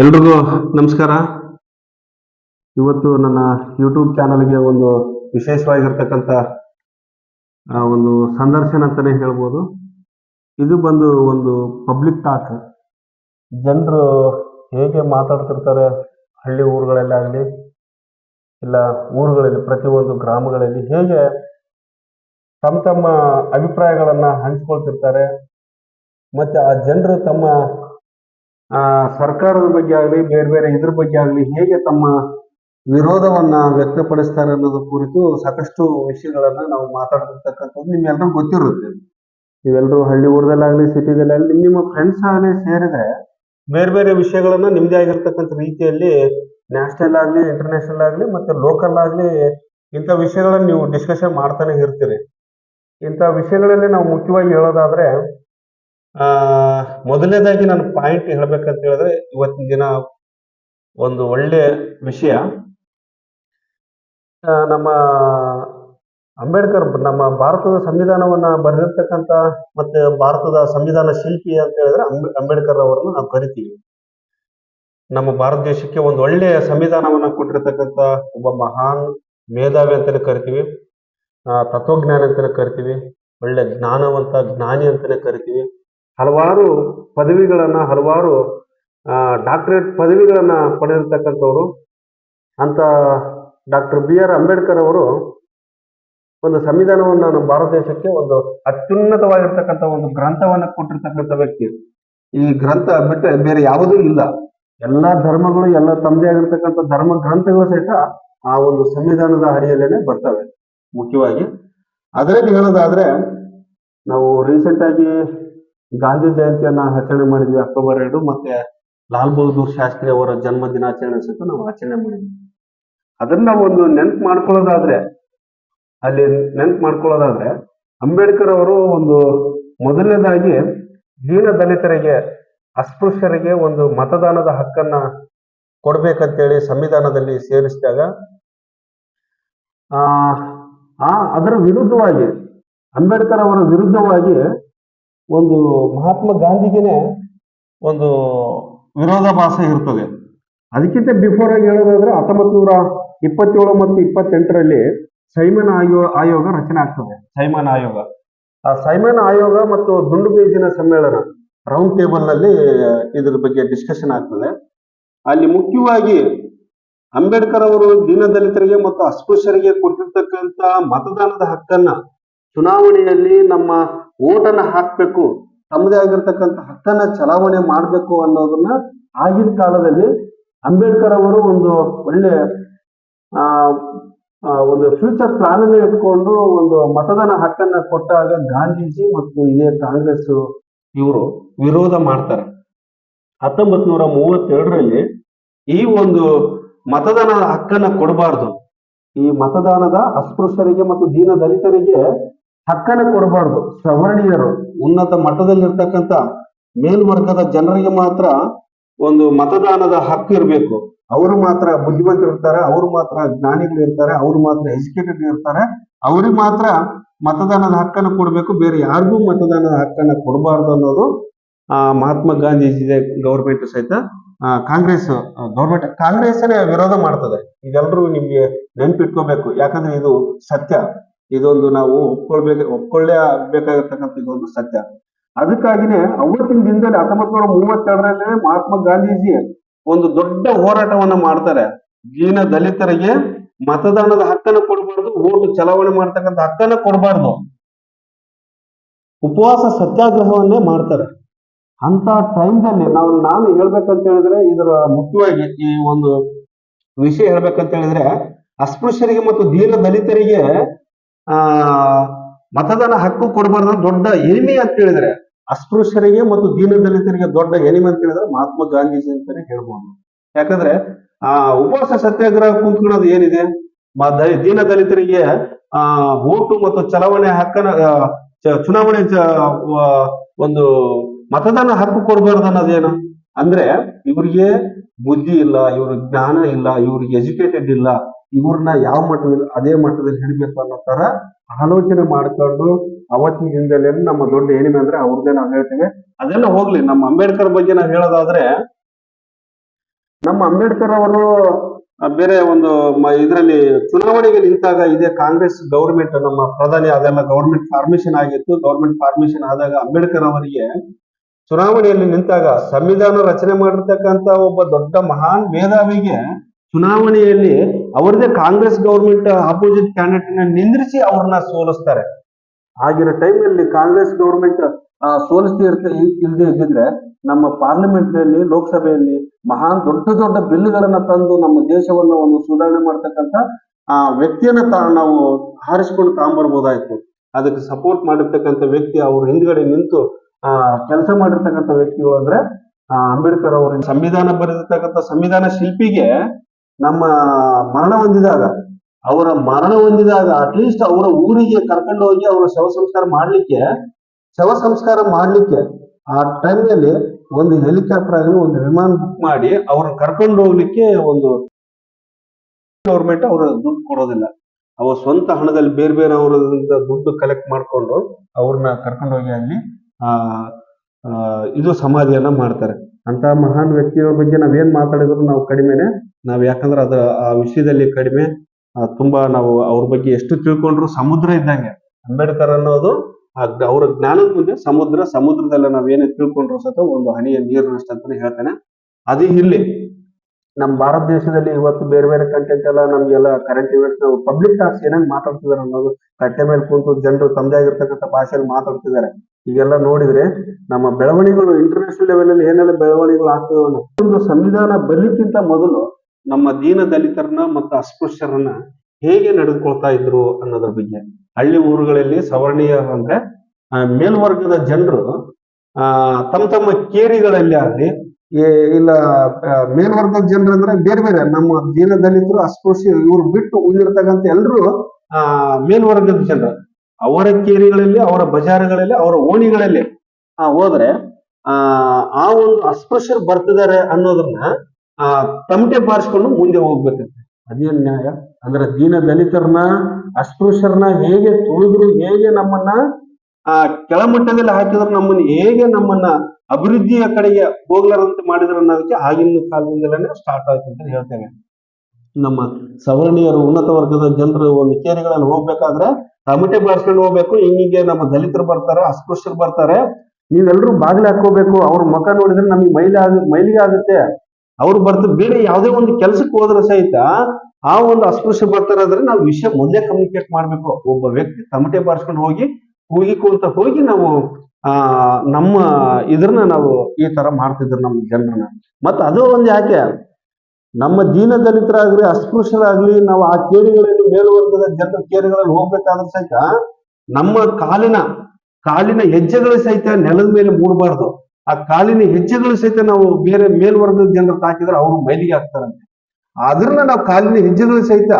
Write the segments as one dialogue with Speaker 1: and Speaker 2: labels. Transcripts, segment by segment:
Speaker 1: ಎಲ್ರಿಗೂ ನಮಸ್ಕಾರ. ಇವತ್ತು ನನ್ನ ಯೂಟ್ಯೂಬ್ ಚಾನಲ್ಗೆ ಒಂದು ವಿಶೇಷವಾಗಿರ್ತಕ್ಕಂಥ ಒಂದು ಸಂದರ್ಶನ ಅಂತಾನೆ ಹೇಳ್ಬೋದು. ಇದು ಬಂದು ಒಂದು ಪಬ್ಲಿಕ್ ಟಾಕ್ ಜನರು ಹೇಗೆ ಮಾತಾಡ್ತಿರ್ತಾರೆ ಹಳ್ಳಿ ಊರುಗಳಲ್ಲಾಗಲಿ ಇಲ್ಲ ಊರುಗಳಲ್ಲಿ, ಪ್ರತಿಯೊಂದು ಗ್ರಾಮಗಳಲ್ಲಿ ಹೇಗೆ ತಮ್ಮ ತಮ್ಮ ಅಭಿಪ್ರಾಯಗಳನ್ನು ಹಂಚ್ಕೊಳ್ತಿರ್ತಾರೆ, ಮತ್ತು ಆ ಜನರು ತಮ್ಮ ಸರ್ಕಾರದ ಬಗ್ಗೆ ಆಗಲಿ, ಬೇರೆ ಬೇರೆ ಇದ್ರ ಬಗ್ಗೆ ಆಗಲಿ ಹೇಗೆ ತಮ್ಮ ವಿರೋಧವನ್ನ ವ್ಯಕ್ತಪಡಿಸ್ತಾರೆ ಅನ್ನೋದು ಕುರಿತು ಸಾಕಷ್ಟು ವಿಷಯಗಳನ್ನ ನಾವು ಮಾತಾಡ್ತಿರ್ತಕ್ಕಂಥದ್ದು ನಿಮ್ಮೆಲ್ಲರಿಗೂ ಗೊತ್ತಿರುತ್ತೆ. ನೀವೆಲ್ಲರೂ ಹಳ್ಳಿ ಊರದಲ್ಲಾಗ್ಲಿ, ಸಿಟಿದಲ್ಲಾಗಲಿ ನಿಮ್ಮ ನಿಮ್ಮ ಫ್ರೆಂಡ್ಸ್ ಆಗಲಿ ಸೇರಿದ್ರೆ ಬೇರೆ ಬೇರೆ ವಿಷಯಗಳನ್ನ ನಿಮ್ದೇ ಆಗಿರ್ತಕ್ಕಂಥ ರೀತಿಯಲ್ಲಿ ನ್ಯಾಷನಲ್ ಆಗಲಿ ಇಂಟರ್ನ್ಯಾಷನಲ್ ಆಗಲಿ ಮತ್ತೆ ಲೋಕಲ್ ಆಗಲಿ ಇಂಥ ವಿಷಯಗಳನ್ನ ನೀವು ಡಿಸ್ಕಷನ್ ಮಾಡ್ತಾನೆ ಇರ್ತೀರಿ. ಇಂಥ ವಿಷಯಗಳಲ್ಲಿ ನಾವು ಮುಖ್ಯವಾಗಿ ಹೇಳೋದಾದ್ರೆ, ಆ ಮೊದಲನೇದಾಗಿ ನಾನು ಪಾಯಿಂಟ್ ಹೇಳ್ಬೇಕಂತ ಹೇಳಿದ್ರೆ, ಇವತ್ತಿನ ದಿನ ಒಂದು ಒಳ್ಳೆ ವಿಷಯ. ನಮ್ಮ ಅಂಬೇಡ್ಕರ್ ನಮ್ಮ ಭಾರತದ ಸಂವಿಧಾನವನ್ನ ಬರೆದಿರ್ತಕ್ಕಂಥ ಮತ್ತೆ ಭಾರತದ ಸಂವಿಧಾನ ಶಿಲ್ಪಿ ಅಂತ ಹೇಳಿದ್ರೆ ಅಂಬೆ- ಅಂಬೇಡ್ಕರ್ ಅವರನ್ನು ನಾವು ಕರಿತೀವಿ. ನಮ್ಮ ಭಾರತ ದೇಶಕ್ಕೆ ಒಂದು ಒಳ್ಳೆಯ ಸಂವಿಧಾನವನ್ನ ಕೊಟ್ಟಿರ್ತಕ್ಕಂಥ ಒಬ್ಬ ಮಹಾನ್ ಮೇಧಾವಿ ಅಂತಾನೆ ಕರಿತೀವಿ. ತತ್ವಜ್ಞಾನಿ ಅಂತಾನೆ ಕರಿತೀವಿ. ಒಳ್ಳೆ ಜ್ಞಾನವಂತ ಜ್ಞಾನಿ ಅಂತಾನೆ ಕರಿತೀವಿ. ಹಲವಾರು ಪದವಿಗಳನ್ನು, ಹಲವಾರು ಡಾಕ್ಟರೇಟ್ ಪದವಿಗಳನ್ನು ಪಡೆದಿರ್ತಕ್ಕಂಥವ್ರು. ಅಂತ ಡಾಕ್ಟರ್ ಬಿ ಆರ್ ಅಂಬೇಡ್ಕರ್ ಅವರು ಒಂದು ಸಂವಿಧಾನವನ್ನು ನಮ್ಮ ಭಾರತ ದೇಶಕ್ಕೆ ಒಂದು ಅತ್ಯುನ್ನತವಾಗಿರ್ತಕ್ಕಂಥ ಒಂದು ಗ್ರಂಥವನ್ನು ಕೊಟ್ಟಿರ್ತಕ್ಕಂಥ ವ್ಯಕ್ತಿ. ಈ ಗ್ರಂಥ ಬಿಟ್ಟರೆ ಬೇರೆ ಯಾವುದೂ ಇಲ್ಲ. ಎಲ್ಲ ಧರ್ಮಗಳು ಎಲ್ಲ ತಮ್ಮದೇ ಆಗಿರ್ತಕ್ಕಂಥ ಧರ್ಮ ಗ್ರಂಥಗಳು ಸಹಿತ ಆ ಒಂದು ಸಂವಿಧಾನದ ಅಡಿಯಲ್ಲೇನೆ ಬರ್ತವೆ, ಮುಖ್ಯವಾಗಿ. ಅದರಲ್ಲಿ ಹೇಳೋದಾದ್ರೆ, ನಾವು ರೀಸೆಂಟ್ ಆಗಿ ಗಾಂಧಿ ಜಯಂತಿಯನ್ನ ಆಚರಣೆ ಮಾಡಿದ್ವಿ ಅಕ್ಟೋಬರ್ ಎರಡು, ಮತ್ತೆ ಲಾಲ್ ಬಹದ್ದೂರ್ ಶಾಸ್ತ್ರಿ ಅವರ ಜನ್ಮ ದಿನಾಚರಣೆ ಸಹಿತ ನಾವು ಆಚರಣೆ ಮಾಡಿದ್ವಿ. ಅದನ್ನ ಒಂದು ನೆನ್ಪು ಮಾಡ್ಕೊಳ್ಳೋದಾದ್ರೆ, ಅಲ್ಲಿ ನೆನ್ಪು ಮಾಡ್ಕೊಳ್ಳೋದಾದ್ರೆ, ಅಂಬೇಡ್ಕರ್ ಅವರು ಒಂದು ಮೊದಲನೇದಾಗಿ ದೀನ ದಲಿತರಿಗೆ, ಅಸ್ಪೃಶ್ಯರಿಗೆ ಒಂದು ಮತದಾನದ ಹಕ್ಕನ್ನ ಕೊಡ್ಬೇಕಂತೇಳಿ ಸಂವಿಧಾನದಲ್ಲಿ ಸೇರಿಸಿದಾಗ ಆ, ಅದರ ವಿರುದ್ಧವಾಗಿ, ಅಂಬೇಡ್ಕರ್ ಅವರ ವಿರುದ್ಧವಾಗಿ ಒಂದು ಮಹಾತ್ಮ ಗಾಂಧಿಗೆನೆ ಒಂದು ವಿರೋಧಾಭಾಸ ಇರ್ತದೆ. ಅದಕ್ಕಿಂತ ಬಿಫೋರ್ ಆಗಿ ಹೇಳೋದಾದ್ರೆ ಹತ್ತೊಂಬತ್ ನೂರ ಇಪ್ಪತ್ತೇಳು ಮತ್ತು ಇಪ್ಪತ್ತೆಂಟರಲ್ಲಿ ಸೈಮನ್ ಆಯೋ, ಆಯೋಗ ರಚನೆ ಆಗ್ತದೆ. ಸೈಮನ್ ಆಯೋಗ. ಆ ಸೈಮನ್ ಆಯೋಗ ಮತ್ತು ದುಂಡು ಮೇಜಿನ ಸಮ್ಮೇಳನ ರೌಂಡ್ ಟೇಬಲ್ನಲ್ಲಿ ಇದ್ರ ಬಗ್ಗೆ ಡಿಸ್ಕಷನ್ ಆಗ್ತದೆ. ಅಲ್ಲಿ ಮುಖ್ಯವಾಗಿ ಅಂಬೇಡ್ಕರ್ ಅವರು ದೀನದಲಿತರಿಗೆ ಮತ್ತು ಅಸ್ಪೃಶ್ಯರಿಗೆ ಕೊಟ್ಟಿರ್ತಕ್ಕಂತ ಮತದಾನದ ಹಕ್ಕನ್ನ ಚುನಾವಣೆಯಲ್ಲಿ ನಮ್ಮ ಓಟನ್ನ ಹಾಕ್ಬೇಕು, ತಮ್ಮದೇ ಆಗಿರ್ತಕ್ಕಂಥ ಹಕ್ಕನ್ನ ಚಲಾವಣೆ ಮಾಡಬೇಕು ಅನ್ನೋದನ್ನ ಆಗಿನ ಕಾಲದಲ್ಲಿ ಅಂಬೇಡ್ಕರ್ ಅವರು ಒಂದು ಒಳ್ಳೆ, ಆ ಒಂದು ಫ್ಯೂಚರ್ ಪ್ಲಾನ್ ಅನ್ನು ಇಟ್ಕೊಂಡು ಒಂದು ಮತದಾನ ಹಕ್ಕನ್ನ ಕೊಟ್ಟಾಗ ಗಾಂಧೀಜಿ ಮತ್ತು ಇದೇ ಕಾಂಗ್ರೆಸ್ ಇವರು ವಿರೋಧ ಮಾಡ್ತಾರೆ. ಹತ್ತೊಂಬತ್ ನೂರ ಮೂವತ್ತೆರಡರಲ್ಲಿ ಈ ಒಂದು ಮತದಾನದ ಹಕ್ಕನ್ನ ಕೊಡಬಾರ್ದು. ಈ ಮತದಾನದ ಅಸ್ಪೃಶ್ಯರಿಗೆ ಮತ್ತು ದೀನ ದಲಿತರಿಗೆ ಹಕ್ಕನ್ನ ಕೊಡಬಾರ್ದು. ಸವರ್ಣೀಯರು ಉನ್ನತ ಮಟ್ಟದಲ್ಲಿರ್ತಕ್ಕಂಥ ಮೇಲ್ವರ್ಗದ ಜನರಿಗೆ ಮಾತ್ರ ಒಂದು ಮತದಾನದ ಹಕ್ಕು ಇರಬೇಕು. ಅವರು ಮಾತ್ರ ಬುದ್ಧಿವಂತರು ಇರ್ತಾರೆ ಅವರು ಮಾತ್ರ ಜ್ಞಾನಿಗಳು ಇರ್ತಾರೆ ಅವರು ಮಾತ್ರ ಎಜುಕೇಟೆಡ್ ಇರ್ತಾರೆ. ಅವ್ರಿಗೆ ಮಾತ್ರ ಮತದಾನದ ಹಕ್ಕನ್ನು ಕೊಡಬೇಕು. ಬೇರೆ ಯಾರಿಗೂ ಮತದಾನದ ಹಕ್ಕನ್ನು ಕೊಡಬಾರ್ದು ಅನ್ನೋದು, ಆ, ಮಹಾತ್ಮ ಗಾಂಧೀಜಿ ಗೌರ್ಮೆಂಟ್ ಸಹಿತ ಕಾಂಗ್ರೆಸ್ ಗೌರ್ಮೆಂಟ್ ಕಾಂಗ್ರೆಸ್ನೇ ವಿರೋಧ ಮಾಡ್ತದೆ. ಇದೆಲ್ಲರೂ ನಿಮ್ಗೆ ನೆನ್ಪಿಟ್ಕೋಬೇಕು. ಯಾಕಂದ್ರೆ ಇದು ಸತ್ಯ. ಇದೊಂದು ನಾವು ಒಪ್ಕೊಳ್ಬೇಕು, ಒಪ್ಕೊಳ್ಳೇ ಆಗ್ಬೇಕಾಗಿರ್ತಕ್ಕಂಥ ಇದೊಂದು ಸತ್ಯ. ಅದಕ್ಕಾಗಿನೇ ಅವತ್ತಿನ ದಿನದಲ್ಲಿ ಹತ್ತೊಂಬತ್ ನೂರ ಮೂವತ್ತೆರಡರಲ್ಲಿ ಮಹಾತ್ಮ ಗಾಂಧೀಜಿ ಒಂದು ದೊಡ್ಡ ಹೋರಾಟವನ್ನ ಮಾಡ್ತಾರೆ. ದೀನ ದಲಿತರಿಗೆ ಮತದಾನದ ಹಕ್ಕನ್ನ ಕೊಡಬಾರ್ದು, ಓಟು ಚಲಾವಣೆ ಮಾಡ್ತಕ್ಕಂಥ ಹಕ್ಕನ್ನ ಕೊಡಬಾರ್ದು. ಉಪವಾಸ ಸತ್ಯಾಗ್ರಹವನ್ನೇ ಮಾಡ್ತಾರೆ. ಅಂತ ಟೈಮ್ದಲ್ಲಿ ನಾವು, ನಾನು ಹೇಳ್ಬೇಕಂತ ಹೇಳಿದ್ರೆ ಇದರ ಮುಖ್ಯವಾಗಿ ಈ ಒಂದು ವಿಷಯ ಹೇಳ್ಬೇಕಂತ ಹೇಳಿದ್ರೆ ಅಸ್ಪೃಶ್ಯರಿಗೆ ಮತ್ತು ದೀನ ದಲಿತರಿಗೆ ಆ, ಮತದಾನ ಹಕ್ಕು ಕೊಡಬಾರ್ದು ದೊಡ್ಡ ಎನಿಮಿ ಅಂತ ಹೇಳಿದ್ರೆ, ಅಸ್ಪೃಶ್ಯರಿಗೆ ಮತ್ತು ದೀನ ದಲಿತರಿಗೆ ದೊಡ್ಡ ಎನಿಮಿ ಅಂತ ಹೇಳಿದ್ರೆ ಮಹಾತ್ಮ ಗಾಂಧೀಜಿ ಅಂತಾನೆ ಹೇಳ್ಬೋದು. ಯಾಕಂದ್ರೆ, ಆ, ಉಪವಾಸ ಸತ್ಯಾಗ್ರಹ ಕುಂತ್ಕೊಳ್ಳೋದು ಏನಿದೆ? ದೀನ ದಲಿತರಿಗೆ, ಆ ಓಟು ಮತ್ತು ಚಲಾವಣೆ ಹಕ್ಕನ ಚುನಾವಣೆ ಒಂದು ಮತದಾನ ಹಕ್ಕು ಕೊಡಬಾರ್ದು ಅನ್ನೋದೇನು? ಅಂದ್ರೆ, ಇವ್ರಿಗೆ ಬುದ್ಧಿ ಇಲ್ಲ, ಇವ್ರಿಗೆ ಜ್ಞಾನ ಇಲ್ಲ, ಇವ್ರಿಗೆ ಎಜುಕೇಟೆಡ್ ಇಲ್ಲ ಇವ್ರನ್ನ ಯಾವ ಮಟ್ಟದಲ್ಲಿ, ಅದೇ ಮಟ್ಟದಲ್ಲಿ ಹಿಡಿಬೇಕು ಅನ್ನೋ ತರ ಆಲೋಚನೆ ಮಾಡ್ಕೊಂಡು ಅವತ್ತಿನ ದಿನದಲ್ಲಿ ನಮ್ಮ ದೊಡ್ಡ ಏನಿದೆ ಅಂದ್ರೆ ಅವ್ರದ್ದೇ ನಾವು ಹೇಳ್ತೇವೆ. ಅದೆಲ್ಲ ಹೋಗ್ಲಿ, ನಮ್ಮ ಅಂಬೇಡ್ಕರ್ ಬಗ್ಗೆ ನಾವು ಹೇಳೋದಾದ್ರೆ ನಮ್ಮ ಅಂಬೇಡ್ಕರ್ ಅವರು ಬೇರೆ ಒಂದು ಇದರಲ್ಲಿ ಚುನಾವಣೆಗೆ ನಿಂತಾಗ ಇದೆ ಕಾಂಗ್ರೆಸ್ ಗೌರ್ಮೆಂಟ್ ನಮ್ಮ ಪ್ರಧಾನಿ, ಅದೆಲ್ಲ ಗೌರ್ಮೆಂಟ್ ಫಾರ್ಮೇಶನ್ ಆಗಿತ್ತು. ಗೌರ್ಮೆಂಟ್ ಫಾರ್ಮೇಶನ್ ಆದಾಗ ಅಂಬೇಡ್ಕರ್ ಅವರಿಗೆ ಚುನಾವಣೆಯಲ್ಲಿ ನಿಂತಾಗ ಸಂವಿಧಾನ ರಚನೆ ಮಾಡಿರ್ತಕ್ಕಂತ ಒಬ್ಬ ದೊಡ್ಡ ಮಹಾನ್ ಮೇಧಾವಿಗೆ ಚುನಾವಣೆಯಲ್ಲಿ ಅವರದೇ ಕಾಂಗ್ರೆಸ್ ಗೌರ್ಮೆಂಟ್ ಅಪೋಸಿಟ್ ಕ್ಯಾಂಡಿಡೇಟ್ನ ನಿಂದ್ರಿಸಿ ಅವ್ರನ್ನ ಸೋಲಿಸ್ತಾರೆ. ಆಗಿರೋ ಟೈಮಲ್ಲಿ ಕಾಂಗ್ರೆಸ್ ಗೌರ್ಮೆಂಟ್ ಸೋಲಿಸ್ತಿ ಇರ್ತ ಇಲ್ದೇ ಇದ್ದಿದ್ರೆ ನಮ್ಮ ಪಾರ್ಲಿಮೆಂಟ್ನಲ್ಲಿ ಲೋಕಸಭೆಯಲ್ಲಿ ಮಹಾನ್ ದೊಡ್ಡ ದೊಡ್ಡ ಬಿಲ್ಗಳನ್ನ ತಂದು ನಮ್ಮ ದೇಶವನ್ನ ಒಂದು ಸುಧಾರಣೆ ಮಾಡ್ತಕ್ಕಂಥ, ಆ, ವ್ಯಕ್ತಿಯನ್ನ ತಾ, ನಾವು ಹಾರಿಸ್ಕೊಂಡು ತಗೊಂಬರ್ಬೋದಾಯ್ತು ಅದಕ್ಕೆ ಸಪೋರ್ಟ್ ಮಾಡಿರ್ತಕ್ಕಂಥ ವ್ಯಕ್ತಿ ಅವ್ರ ಹಿಂದ್ಗಡೆ ನಿಂತು, ಆ, ಕೆಲಸ ಮಾಡಿರ್ತಕ್ಕಂಥ ವ್ಯಕ್ತಿಗಳು ಅಂದ್ರೆ ಅಂಬೇಡ್ಕರ್ ಅವರ ಸಂವಿಧಾನ ಬರೆದಿರ್ತಕ್ಕಂಥ ಸಂವಿಧಾನ ಶಿಲ್ಪಿಗೆ ನಮ್ಮ ಮರಣ ಹೊಂದಿದಾಗ, ಅವರ ಮರಣ ಹೊಂದಿದಾಗ ಅಟ್ಲೀಸ್ಟ್ ಅವರ ಊರಿಗೆ ಕರ್ಕೊಂಡು ಹೋಗಿ ಅವರ ಶವ ಸಂಸ್ಕಾರ ಮಾಡ್ಲಿಕ್ಕೆ, ಶವ ಸಂಸ್ಕಾರ ಮಾಡ್ಲಿಕ್ಕೆ ಆ ಟೈಮ್ನಲ್ಲಿ ಒಂದು ಹೆಲಿಕಾಪ್ಟರ್ ಆಗಲಿ, ಒಂದು ವಿಮಾನ ಬುಕ್ ಮಾಡಿ ಅವ್ರನ್ನ ಕರ್ಕೊಂಡು ಹೋಗ್ಲಿಕ್ಕೆ ಒಂದು ಗೌರ್ಮೆಂಟ್ ಅವ್ರ ದುಡ್ಡು ಕೊಡೋದಿಲ್ಲ. ಅವ್ರ ಸ್ವಂತ ಹಣದಲ್ಲಿ ಬೇರೆ ಬೇರೆ ಅವರಿಂದ ದುಡ್ಡು ಕಲೆಕ್ಟ್ ಮಾಡ್ಕೊಂಡು ಅವ್ರನ್ನ ಕರ್ಕೊಂಡು ಹೋಗಿ ಅಲ್ಲಿ, ಆ ಇದು ಸಮಾಧಿಯನ್ನ ಮಾಡ್ತಾರೆ. ಅಂತ ಮಹಾನ್ ವ್ಯಕ್ತಿಗಳ ಬಗ್ಗೆ ನಾವೇನ್ ಮಾತಾಡಿದ್ರು ನಾವು ಕಡಿಮೆನೆ ನಾವ್ ಯಾಕಂದ್ರೆ ಅದ ಆ ವಿಷಯದಲ್ಲಿ ಕಡಿಮೆ ತುಂಬಾ ನಾವು ಅವ್ರ ಬಗ್ಗೆ ಎಷ್ಟು ತಿಳ್ಕೊಂಡ್ರು ಸಮುದ್ರ ಇದ್ದಂಗೆ. ಅಂಬೇಡ್ಕರ್ ಅನ್ನೋದು ಅವ್ರ ಜ್ಞಾನದ ಮುಂದೆ ಸಮುದ್ರ, ಸಮುದ್ರದಲ್ಲಿ ನಾವೇನೇ ತಿಳ್ಕೊಂಡ್ರು ಸತ ಒಂದು ಹನಿಯ ನೀರಿನಷ್ಟು ಅಂತಾನೆ ಹೇಳ್ತೇನೆ. ಅದೇ ಇಲ್ಲಿ ನಮ್ಮ ಭಾರತ ದೇಶದಲ್ಲಿ ಇವತ್ತು ಬೇರೆ ಬೇರೆ ಕಂಟೆಂಟ್ ಎಲ್ಲ ನಮ್ಗೆಲ್ಲ ಕರೆಂಟ್ ಇವೆಂಟ್ಸ್ ನಾವು ಪಬ್ಲಿಕ್ ಟಾಕ್ಸ್ ಏನಂಗ್ ಮಾತಾಡ್ತಿದಾರೆ ಅನ್ನೋದು ಕಟ್ಟೆ ಮೇಲೆ ಕುಂತು ಜನರು ತಮ್ಮದೇ ಆಗಿರ್ತಕ್ಕಂಥ ಭಾಷೆಯಲ್ಲಿ ಮಾತಾಡ್ತಿದ್ದಾರೆ ಈಗೆಲ್ಲ ನೋಡಿದ್ರೆ ನಮ್ಮ ಬೆಳವಣಿಗೆಗಳು ಇಂಟರ್ನ್ಯಾಷನಲ್ ಲೆವೆಲ್ ಅಲ್ಲಿ ಏನೆಲ್ಲ ಬೆಳವಣಿಗೆಗಳು ಆಗ್ತದೆ ಸಂವಿಧಾನ ಬರ್ಲಿಕ್ಕಿಂತ ಮೊದಲು ನಮ್ಮ ದೀನ ದಲಿತರನ್ನ ಮತ್ತು ಅಸ್ಪೃಶ್ಯರನ್ನ ಹೇಗೆ ನಡೆದುಕೊಳ್ತಾ ಇದ್ರು ಅನ್ನೋದ್ರ ಬಗ್ಗೆ. ಹಳ್ಳಿ ಊರುಗಳಲ್ಲಿ ಸವರ್ಣೀಯ ಅಂದ್ರೆ ಮೇಲ್ವರ್ಗದ ಜನರು, ಆ, ತಮ್ಮ ತಮ್ಮ ಕೇರಿಗಳಲ್ಲಿ ಆಗ್ಲಿ ಇಲ್ಲ ಮೇಲ್ವರ್ಗದ ಜನರು ಅಂದ್ರೆ ಬೇರೆ ಬೇರೆ. ನಮ್ಮ ದೀನ ದಲಿತರು, ಅಸ್ಪೃಶ್ಯ, ಇವ್ರು ಬಿಟ್ಟು ಉಳಿದಿರ್ತಕ್ಕಂಥ ಎಲ್ಲರೂ ಆ, ಮೇಲ್ವರ್ಗದ ಜನರು. ಅವರ ಕೇರಿಗಳಲ್ಲಿ, ಅವರ ಬಜಾರ್ಗಳಲ್ಲಿ, ಅವರ ಓಣಿಗಳಲ್ಲಿ. ಆ, ಹೋದ್ರೆ, ಆ ಆ ಒಂದು ಅಸ್ಪೃಶ್ಯರು ಬರ್ತಿದ್ದಾರೆ ಅನ್ನೋದನ್ನ ಆ ತಮಟೆ ಬಾರಿಸ್ಕೊಂಡು ಮುಂದೆ ಹೋಗ್ಬೇಕಂತೆ. ಅದೇನ್ ನ್ಯಾಯ? ಅಂದ್ರೆ ದೀನ ದಲಿತರನ್ನ, ಅಸ್ಪೃಶ್ಯರನ್ನ ಹೇಗೆ ತುಳಿದ್ರು, ಹೇಗೆ ನಮ್ಮನ್ನ, ಆ ಕೆಳಮಟ್ಟದಲ್ಲಿ ಹಾಕಿದ್ರು, ನಮ್ಮನ್ನ ಹೇಗೆ ನಮ್ಮನ್ನ ಅಭಿವೃದ್ಧಿಯ ಕಡೆಗೆ ಹೋಗ್ಲಾರಂತೆ ಮಾಡಿದ್ರು ಅನ್ನೋದಕ್ಕೆ ಆಗಿನ ಕಾಲದಿಂದಲೇ ಸ್ಟಾರ್ಟ್ ಆಯ್ತು ಅಂತ ಹೇಳ್ತೇವೆ ನಮ್ಮ ಸವರ್ಣೀಯರು, ಉನ್ನತ ವರ್ಗದ ಜನರು ಒಂದು ಕೇರಿಗಳನ್ನು ಹೋಗ್ಬೇಕಾದ್ರೆ ತಮಟೆ ಬಾರಿಸ್ಕೊಂಡು ಹೋಗ್ಬೇಕು. ಹಿಂಗಿಂಗೆ ನಮ್ಮ ದಲಿತರು ಬರ್ತಾರೆ, ಅಸ್ಪೃಶ್ಯರು ಬರ್ತಾರೆ. ನೀವೆಲ್ಲರೂ ಬಾಗಿಲು ಹಾಕೋಬೇಕು ಅವ್ರ ಮುಖ ನೋಡಿದ್ರೆ ನಮಗೆ ಮೈಲಿ ಆಗ ಮೈಲಿಗೆ ಆಗುತ್ತೆ. ಅವ್ರು ಬರ್ತ ಬೇರೆ ಯಾವುದೇ ಒಂದು ಕೆಲಸಕ್ಕೆ ಹೋದ್ರೆ ಸಹಿತ ಆ ಒಂದು ಅಸ್ಪೃಶ್ಯ ಬರ್ತಾರಾದ್ರೆ ನಾವು ವಿಷಯ ಮೊದಲೇ ಕಮ್ಯುನಿಕೇಟ್ ಮಾಡ್ಬೇಕು. ಒಬ್ಬ ವ್ಯಕ್ತಿ ತಮಟೆ ಬಾರಿಸ್ಕೊಂಡು ಹೋಗಿ ಕೂಗಿಕೊಂತ ಹೋಗಿ ನಾವು, ಆ, ನಮ್ಮ ಇದ್ರನ್ನ ನಾವು ಈ ತರ ಮಾಡ್ತಿದ್ರು ನಮ್ಮ ಜನರನ್ನ. ಮತ್ತ ಅದು ಒಂದು ಯಾಕೆ? ನಮ್ಮ ದೀನ ದಲಿತರಾಗ್ಲಿ, ಅಸ್ಪೃಶ್ಯರಾಗ್ಲಿ, ನಾವು ಆ ಕೇರಿಗಳಲ್ಲಿ ಮೇಲ್ವರ್ಗದ ಜನರ ಕೇರಿಗಳಲ್ಲಿ ಹೋಗ್ಬೇಕಾದ್ರೆ ಸಹಿತ ನಮ್ಮ ಕಾಲಿನ ಕಾಲಿನ ಹೆಜ್ಜೆಗಳು ಸಹಿತ ನೆಲದ ಮೇಲೆ ಮೂಡಬಾರ್ದು. ಆ ಕಾಲಿನ ಹೆಜ್ಜೆಗಳು ಸಹಿತ ನಾವು ಬೇರೆ ಮೇಲ್ವರ್ಗದ ಜನರು ತಾಕಿದ್ರೆ ಅವರು ಮೈಲಿಗೆ ಆಗ್ತಾರಂತೆ. ಅದನ್ನ ನಾವು ಕಾಲಿನ ಹೆಜ್ಜೆಗಳು ಸಹಿತ,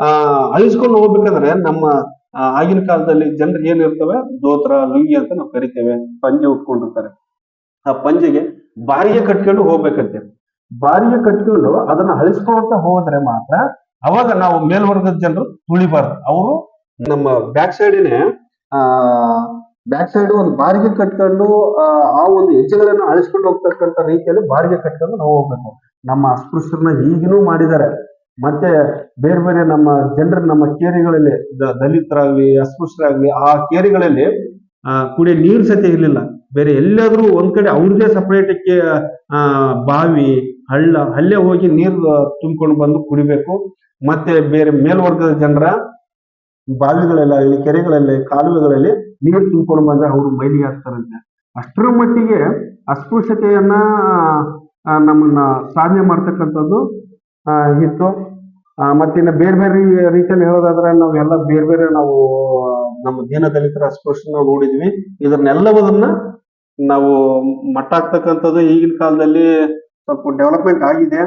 Speaker 1: ಆ, ಅಳಿಸ್ಕೊಂಡು ಹೋಗ್ಬೇಕಾದ್ರೆ ನಮ್ಮ ಆಗಿನ ಕಾಲದಲ್ಲಿ ಜನರು ಏನಿರ್ತವೆ ದೋತ್ರ, ಲುಂಗಿ ಅಂತ ನಾವು ಕರಿತೇವೆ. ಪಂಜೆ ಉಟ್ಕೊಂಡಿರ್ತಾರೆ. ಆ ಪಂಜೆಗೆ ಬಾರಿಗೆ ಕಟ್ಕೊಂಡು ಹೋಗ್ಬೇಕಂತೆ. ಬಾರಿಗೆ ಕಟ್ಕೊಂಡು ಅದನ್ನ ಅಳಿಸ್ಕೊಳ್ತಾ ಹೋದ್ರೆ ಮಾತ್ರ ಅವಾಗ ನಾವು ಮೇಲ್ವರ್ಗದ ಜನರು ತುಳಿಬಾರ್ದು. ಅವರು ನಮ್ಮ ಬ್ಯಾಕ್ ಸೈಡಿನೇ ಆ ಬ್ಯಾಕ್ ಸೈಡ್ ಒಂದು ಬಾರಿಗೆ ಕಟ್ಕೊಂಡು ಆ, ಒಂದು ಹೆಜ್ಜೆಗಳನ್ನ ಅಳಿಸ್ಕೊಂಡು ಹೋಗ್ತಕ್ಕಂಥ ರೀತಿಯಲ್ಲಿ ಬಾರಿಗೆ ಕಟ್ಕೊಂಡು ನಾವು ಹೋಗ್ಬೇಕು. ನಮ್ಮ ಅಸ್ಪೃಶ್ಯರನ್ನ ಈಗಿನೂ ಮಾಡಿದ್ದಾರೆ. ಮತ್ತೆ ಬೇರೆ ಬೇರೆ ನಮ್ಮ ಜನರ ನಮ್ಮ ಕೇರಿಗಳಲ್ಲಿ ದಲಿತರಾಗ್ಲಿ ಅಸ್ಪೃಶ್ಯರಾಗ್ಲಿ ಆ ಕೇರಿಗಳಲ್ಲಿ ಕುಡಿಯ ನೀರು ಸತಿ ಇರಲಿಲ್ಲ. ಬೇರೆ ಎಲ್ಲಾದ್ರೂ ಒಂದ್ ಕಡೆ ಅವ್ರದೇ ಸಪರೇಟ್ ಆ ಬಾವಿ ಹಳ್ಳ ಅಲ್ಲೇ ಹೋಗಿ ನೀರು ತುಂಬಿಕೊಂಡು ಬಂದು ಕುಡಿಬೇಕು. ಮತ್ತೆ ಬೇರೆ ಮೇಲ್ವರ್ಗದ ಜನರ ಬಾವಿಗಳೆಲ್ಲ ಕೆರೆಗಳಲ್ಲಿ, ಕಾಲುವೆಗಳಲ್ಲಿ ನೀರು ತುಂಬಿಕೊಂಡು ಬಂದ್ರೆ ಅವರು ಮೈಲಿಗೆ ಹಾಕ್ತಾರಂತೆ. ಅಷ್ಟರ ಮಟ್ಟಿಗೆ ಅಸ್ಪೃಶ್ಯತೆಯನ್ನ ನಮ್ಮನ್ನ ಸಾಧನೆ ಮಾಡ್ತಕ್ಕಂಥದ್ದು ಇತ್ತು. ಮತ್ತಿನ್ನು ಬೇರೆ ಬೇರೆ ರೀತಿಯಲ್ಲಿ ಹೇಳೋದಾದ್ರೆ ನಾವೆಲ್ಲ ಬೇರೆ ಬೇರೆ ನಾವು, ನಮ್ಮ ದೀನ ದಲಿತರ ಅಸ್ಪೃಶ್ಯ ನಾವು ನೋಡಿದ್ವಿ. ಇದನ್ನೆಲ್ಲವನ್ನ ನಾವು ಮಟ್ಟ ಹಾಕ್ತಕ್ಕಂಥದ್ದು ಈಗಿನ ಕಾಲದಲ್ಲಿ ಸ್ವಲ್ಪ ಡೆವಲಪ್ಮೆಂಟ್ ಆಗಿದೆ.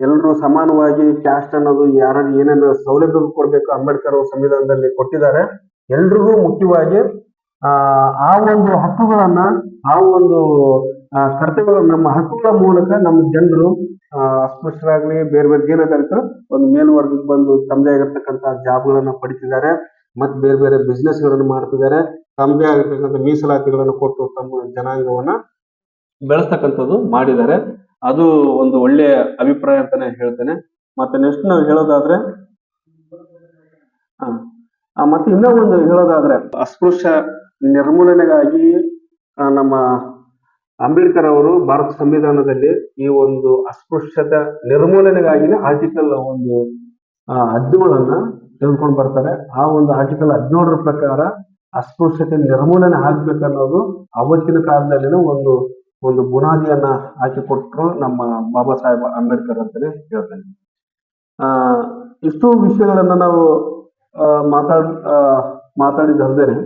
Speaker 1: ಎಲ್ಲರೂ ಸಮಾನವಾಗಿ ಕ್ಯಾಸ್ಟ್ ಅನ್ನೋದು ಯಾರು ಏನೇನು ಸೌಲಭ್ಯ ಕೊಡ್ಬೇಕು ಅಂಬೇಡ್ಕರ್ ಅವರು ಸಂವಿಧಾನದಲ್ಲಿ ಕೊಟ್ಟಿದ್ದಾರೆ, ಎಲ್ರಿಗೂ ಮುಖ್ಯವಾಗಿ, ಆ ಒಂದು ಹಕ್ಕುಗಳನ್ನ, ಆ ಒಂದು ಕರ್ತವ್ಯ ನಮ್ಮ ಹಕ್ಕುಗಳ ಮೂಲಕ ನಮ್ಮ ಜನರು ಅಸ್ಪೃಶ್ಯರಾಗ್ಲಿ, ಬೇರೆ ಬೇರೆ ದೀನ ದಲಿತರು ಒಂದು ಮೇಲ್ವರ್ಗಕ್ಕೆ ಬಂದು ತಮ್ಮದೇ ಆಗಿರ್ತಕ್ಕಂಥ ಜಾಬ್ಗಳನ್ನ ಪಡಿತಿದ್ದಾರೆ, ಮತ್ತೆ ಬೇರೆ ಬೇರೆ ಬಿಸ್ನೆಸ್ಗಳನ್ನು ಮಾಡ್ತಿದ್ದಾರೆ, ತಮ್ಮದೇ ಆಗಿರ್ತಕ್ಕಂಥ ಮೀಸಲಾತಿಗಳನ್ನು ಕೊಟ್ಟು ತಮ್ಮ ಜನಾಂಗವನ್ನ ಬೆಳೆಸ್ತಕ್ಕಂಥದ್ದು ಮಾಡಿದ್ದಾರೆ. ಅದು ಒಂದು ಒಳ್ಳೆಯ ಅಭಿಪ್ರಾಯ ಅಂತಾನೆ ಹೇಳ್ತೇನೆ. ಮತ್ತೆ ನೆಕ್ಸ್ಟ್ ನಾವು ಹೇಳೋದಾದ್ರೆ ಮತ್ತೆ ಇನ್ನೂ ಒಂದು ಹೇಳೋದಾದ್ರೆ ಅಸ್ಪೃಶ್ಯ ನಿರ್ಮೂಲನೆಗಾಗಿ ನಮ್ಮ ಅಂಬೇಡ್ಕರ್ ಅವರು ಭಾರತ ಸಂವಿಧಾನದಲ್ಲಿ ಈ ಒಂದು ಅಸ್ಪೃಶ್ಯತೆ ನಿರ್ಮೂಲನೆಗಾಗಿನೇ ಆರ್ಟಿಕಲ್ ಒಂದು ಹದಿನೇಳನ್ನ ತೆಗೆದುಕೊಂಡು ಬರ್ತಾರೆ. ಆ ಒಂದು ಆರ್ಟಿಕಲ್ ಹದಿನೇಳರ ಪ್ರಕಾರ ಅಸ್ಪೃಶ್ಯತೆ ನಿರ್ಮೂಲನೆ ಆಗ್ಬೇಕನ್ನೋದು ಅವತ್ತಿನ ಕಾಲದಲ್ಲಿನ ಒಂದು ಒಂದು ಬುನಾದಿಯನ್ನ ಹಾಕಿಕೊಟ್ರು ನಮ್ಮ ಬಾಬಾ ಸಾಹೇಬ್ ಅಂಬೇಡ್ಕರ್ ಅಂತಾನೆ ಹೇಳ್ತೇನೆ. ಆ, ಇಷ್ಟು ವಿಷಯಗಳನ್ನ ನಾವು ಮಾತಾಡ್ ಮಾತಾಡಿದ್ದಲ್ದೇನೆ